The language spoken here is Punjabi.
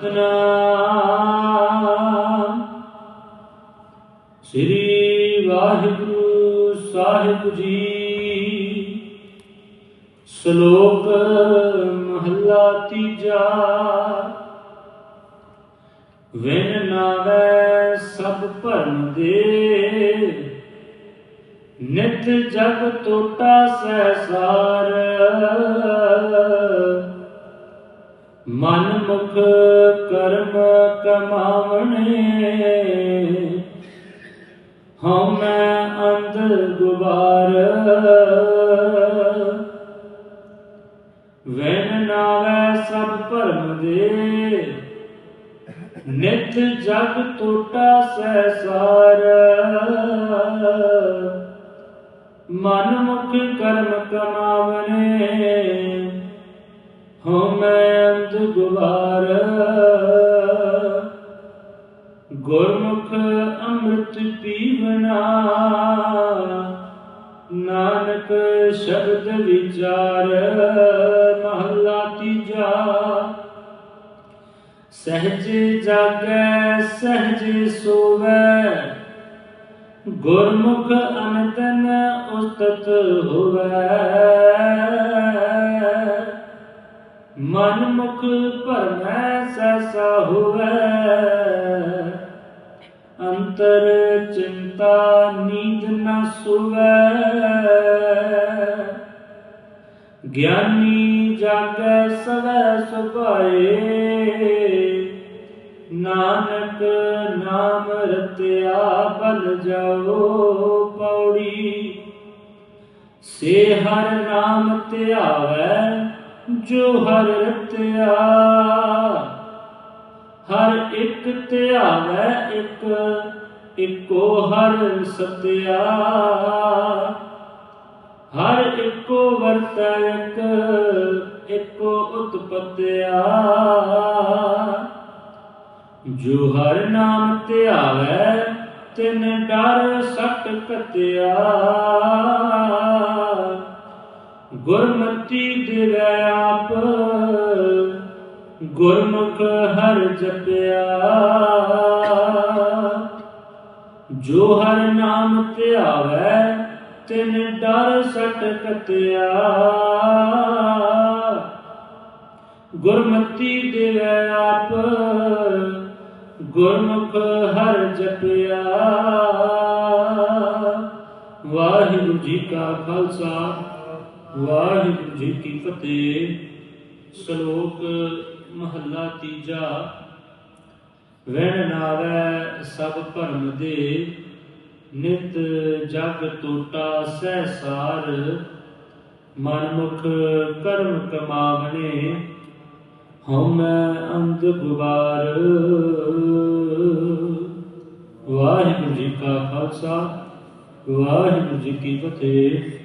ਸਤਨਾਮ ਸ੍ਰੀ ਵਾਹਿਗੁਰੂ ਸਾਹਿਬ ਜੀ, ਸ਼ਲੋਕ ਮਹੱਲਾ ਤੀਜਾ। ਵਿਨ ਨਾਵੈ ਸਭ ਭਰਮ ਦੇ, ਨਿਤ ਜਗ ਟੋਟਾ ਸਹਿਸਾਰ। ਮਨ ਮੁਖ ਕਰਮ ਕਮਾਵਣੇ। ਹਉ ਮੈਂ ਅੰਧ ਗੁਬਾਰ। ਵੈਨ ਨਾਵੈ ਸਭ ਭਰਮ ਦੇ। ਨਿਤ ਜਗ ਟੋਟਾ ਸੈਸਾਰ ਮਨ ਮੁਖ ਕਰਮ ਕਮਾਵਣੇ। ਹਉ ਮੈਂ ਅੰਧ ਗੁਬਾਰ। ਗੁਰਮੁਖ ਅੰਮ੍ਰਿਤ ਪੀਵਨਾ। ਨਾਨਕ ਸ਼ਬਦ ਵਿਚਾਰ, ਮਹੱਲਾ ਤੀਜਾ। ਸਹਜ ਜਾਗੈ, ਸਹਜ ਸੋਵੈ। ਗੁਰਮੁਖ ਅਨੰਦਨ ਉਸਤਤ ਹੋਵੈ। ਮਨ ਮੁਖ ਭਰਮੈ ਸੈਸਾ ਹੋਵੈ। ਅੰਤਰ ਚਿੰਤਾ ਨੀਂਦ ਨਾ ਸੁਵੈ। ਗਿਆਨੀ ਜਾਗੈ ਸਵੈ ਸੁਭਾਏ। ਨਾਨਕ ਨਾਮ ਰਤਿਆ ਬਲ ਜਾਓ ਪੌੜੀ। ਸੇ ਹਰ ਨਾਮ ਧਿਆਵੈ ਜੋ ਹਰ ਰਤਿਆ ਹਰ ਇੱਕ ਧਿਆਵੈ ਇੱਕ, ਇੱਕੋ ਹਰ ਸਤਿਆ। ਹਰ ਇੱਕੋ ਵਰਤੈ ਇੱਕ, ਇੱਕੋ ਉਤਪਤਿਆ। ਜੋ ਹਰ ਨਾਮ ਧਿਆਵੈ, ਤਿਨ ਡਰ ਸਟ ਕਤਿਆ ਗੁਰਮਤੀ ਦੇਵੈ ਆਪ, ਗੁਰਮੁਖ ਹਰ ਜਪਿਆ। ਜੋ ਹਰ ਨਾਮ ਧਿਆਵੈ, ਤਿਨ ਡਰ ਸਟ ਕਤਿਆ ਗੁਰਮਤੀ ਦੇਵੈ ਆਪ, ਗੁਰਮੁਖ ਹਰ ਜਪਿਆ। ਵਾਹਿਗੁਰੂ ਜੀ ਕਾ ਖਾਲਸਾ। ਵਾਹਿਗੁਰੂ ਜੀ ਕੀ ਫਤਿਹ, ਸ਼ਲੋਕ ਮਹੱਲਾ ਤੀਜਾ। ਵੈਣ ਨਾਵੈ ਸਭ ਭਰਮ ਦੇ, ਨਿਤ ਜਗ ਟੋਟਾ ਸਹਿ ਸਾਰ। ਮਨਮੁਖ ਕਰਮ ਕਮਾਵਣੇ ਹਉ ਅੰਧ ਗੁਬਾਰ। ਵਾਹਿਗੁਰੂ ਜੀ ਕਾ ਖਾਲਸਾ, ਵਾਹਿਗੁਰੂ ਜੀ ਕੀ ਫਤਿਹ।